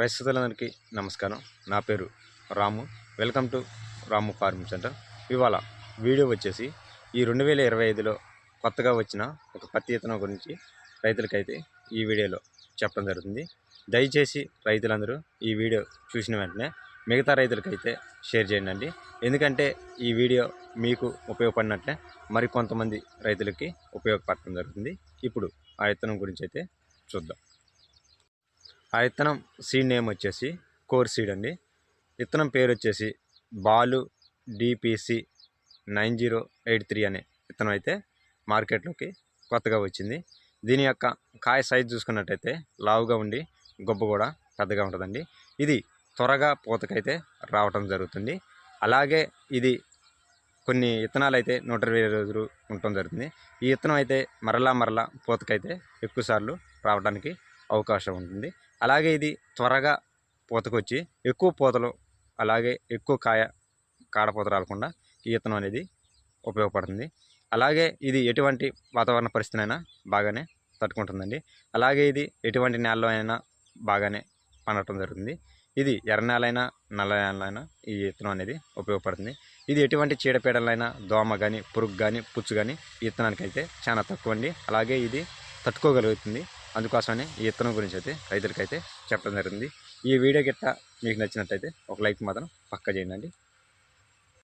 రైతులందరికీ నమస్కారం. నా పేరు Ramu. Welcome to Ramu farming centre. ఇవాళ వీడియో వచ్చేసి ఈ రెండు వేల ఇరవై ఐదులో కొత్తగా వచ్చిన ఒక పత్తి విత్తనం గురించి రైతులకైతే ఈ వీడియోలో చెప్పడం జరుగుతుంది. దయచేసి రైతులందరూ ఈ వీడియో చూసిన వెంటనే మిగతా రైతులకైతే షేర్ చేయండి. ఎందుకంటే ఈ వీడియో మీకు ఉపయోగపడినట్లే మరి కొంతమంది రైతులకి ఉపయోగపడటం జరుగుతుంది. ఇప్పుడు ఆ విత్తనం గురించి అయితే చూద్దాం. ఆ విత్తనం సీడ్ నేమ్ వచ్చేసి కోర్ సీడ్ అండి. విత్తనం పేరు వచ్చేసి Balu DPC nine zero eight three అనే విత్తనం అయితే మార్కెట్లోకి కొత్తగా వచ్చింది. దీని యొక్క కాయ సైజ్ చూసుకున్నట్టయితే లావుగా ఉండి గొప్ప కూడా పెద్దగా ఉంటుందండి. ఇది త్వరగా పూతకైతే రావటం జరుగుతుంది. అలాగే ఇది కొన్ని విత్తనాలు అయితే నూట ఇరవై రోజులు ఉండటం జరుగుతుంది. ఈ విత్తనం అయితే మరలా మరలా పూతకైతే ఎక్కువసార్లు రావడానికి అవకాశం ఉంటుంది. అలాగే ఇది త్వరగా పూతకొచ్చి ఎక్కువ పూతలు అలాగే ఎక్కువ కాయ కాడపూత రాకుండా ఈ విత్తనం అనేది ఉపయోగపడుతుంది. అలాగే ఇది ఎటువంటి వాతావరణ పరిస్థితినైనా బాగానే తట్టుకుంటుందండి. అలాగే ఇది ఎటువంటి నేలలో అయినా బాగానే పండటం జరుగుతుంది. ఇది ఎర్ర నేలైనా నల్ల నేలైనా ఈ విత్తనం అనేది ఉపయోగపడుతుంది. ఇది ఎటువంటి చీడపీడలైనా దోమ కానీ పురుగు కానీ పుచ్చు కానీ ఈ విత్తనానికి అయితే చాలా తక్కువ అండి అలాగే ఇది తట్టుకోగలుగుతుంది. అందుకోసమనే ఈ విత్తనం గురించి అయితే రైతులకైతే చెప్పడం జరిగింది. ఈ వీడియో గిట్ట మీకు నచ్చినట్టయితే ఒక లైక్ మాత్రం పక్క చేయండి.